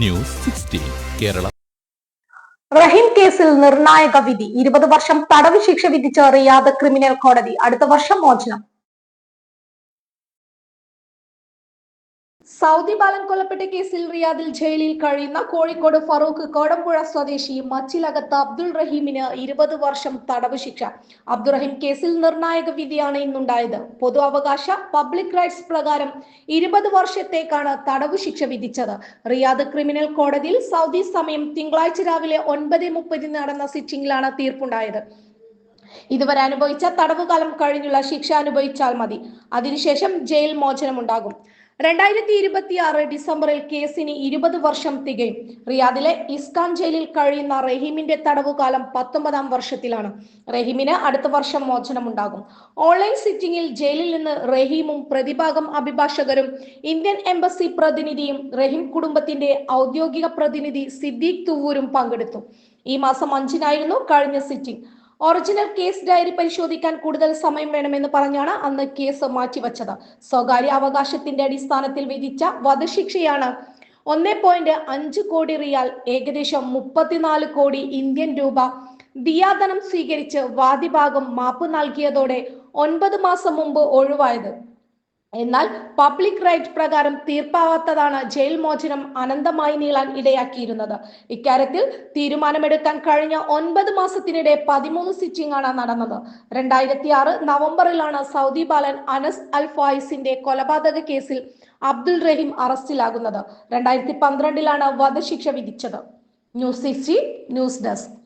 News sixteen Kerala. റഹീം കേസിൽ നിർണായക വിധി. ഇരുപത് വർഷം തടവ് ശിക്ഷ വിധിച്ച റിയാദ് ക്രിമിനൽ കോടതി. അടുത്ത വർഷം മോചനം. സൗദി ബാലൻ കൊല്ലപ്പെട്ട കേസിൽ റിയാദിൽ ജയിലിൽ കഴിയുന്ന കോഴിക്കോട് ഫറൂഖ് കോടമ്പുഴ സ്വദേശി മച്ചിലകത്ത് അബ്ദുൾ റഹീമിന് ഇരുപത് വർഷം തടവ് ശിക്ഷ. അബ്ദുറഹീം കേസിൽ നിർണായക വിധിയാണ് ഇന്നുണ്ടായത്. പൊതു അവകാശ പബ്ലിക് റൈറ്റ്സ് പ്രകാരം ഇരുപത് വർഷത്തേക്കാണ് തടവ് ശിക്ഷ വിധിച്ചത്. റിയാദ് ക്രിമിനൽ കോടതിയിൽ സൗദി സമയം തിങ്കളാഴ്ച രാവിലെ ഒൻപത് മുപ്പതിന് നടന്ന സിറ്റിംഗിലാണ് തീർപ്പുണ്ടായത്. ഇതുവരെ അനുഭവിച്ച തടവുകാലം കഴിഞ്ഞുള്ള ശിക്ഷ അനുഭവിച്ചാൽ മതി. അതിനുശേഷം ജയിൽ മോചനമുണ്ടാകും. രണ്ടായിരത്തി ഇരുപത്തി ആറ് ഡിസംബറിൽ കേസിന് ഇരുപത് വർഷം തികയും. റിയാദിലെ ഇസ്കാൻ ജയിലിൽ കഴിയുന്ന റഹീമിന്റെ തടവുകാലം പത്തൊമ്പതാം വർഷത്തിലാണ്. റഹീമിന് അടുത്ത വർഷം മോചനമുണ്ടാകും. ഓൺലൈൻ സിറ്റിംഗിൽ ജയിലിൽ നിന്ന് റഹീമും പ്രതിഭാഗം അഭിഭാഷകരും ഇന്ത്യൻ എംബസി പ്രതിനിധിയും റഹീം കുടുംബത്തിന്റെ ഔദ്യോഗിക പ്രതിനിധി സിദ്ദീഖ് തുവൂരും പങ്കെടുത്തു. ഈ മാസം അഞ്ചിനായിരുന്നു കഴിഞ്ഞ സിറ്റിംഗ്. ഒറിജിനൽ കേസ് ഡയറി പരിശോധിക്കാൻ കൂടുതൽ സമയം വേണമെന്ന് പറഞ്ഞാണ് അന്ന് കേസ് മാറ്റിവച്ചത്. സ്വകാര്യ അവകാശത്തിന്റെ അടിസ്ഥാനത്തിൽ വിധിച്ച വധശിക്ഷയാണ് ഒന്നേ പോയിന്റ് അഞ്ച് കോടി റിയാൽ ഏകദേശം മുപ്പത്തിനാല് കോടി ഇന്ത്യൻ രൂപ ദിയാധനം സ്വീകരിച്ച് വാദിഭാഗം മാപ്പ് നൽകിയതോടെ ഒൻപത് മാസം മുമ്പ് ഒഴിവായത്. എന്നാൽ പബ്ലിക് റൈറ്റ് പ്രകാരം തീർപ്പാവാത്തതാണ് ജയിൽ മോചനം അനന്തമായി നീളാൻ ഇടയാക്കിയിരുന്നത്. ഇക്കാര്യത്തിൽ തീരുമാനമെടുക്കാൻ കഴിഞ്ഞ ഒൻപത് മാസത്തിനിടെ പതിമൂന്ന് സിറ്റിംഗ് ആണ് നടന്നത്. രണ്ടായിരത്തി ആറ് നവംബറിലാണ് സൗദി ബാലൻ അനസ് അൽ ഫായിസിന്റെ കൊലപാതക കേസിൽ അബ്ദുൾ റഹീം അറസ്റ്റിലാകുന്നത്. രണ്ടായിരത്തി പന്ത്രണ്ടിലാണ് വധശിക്ഷ വിധിച്ചത്. News sixty news desk.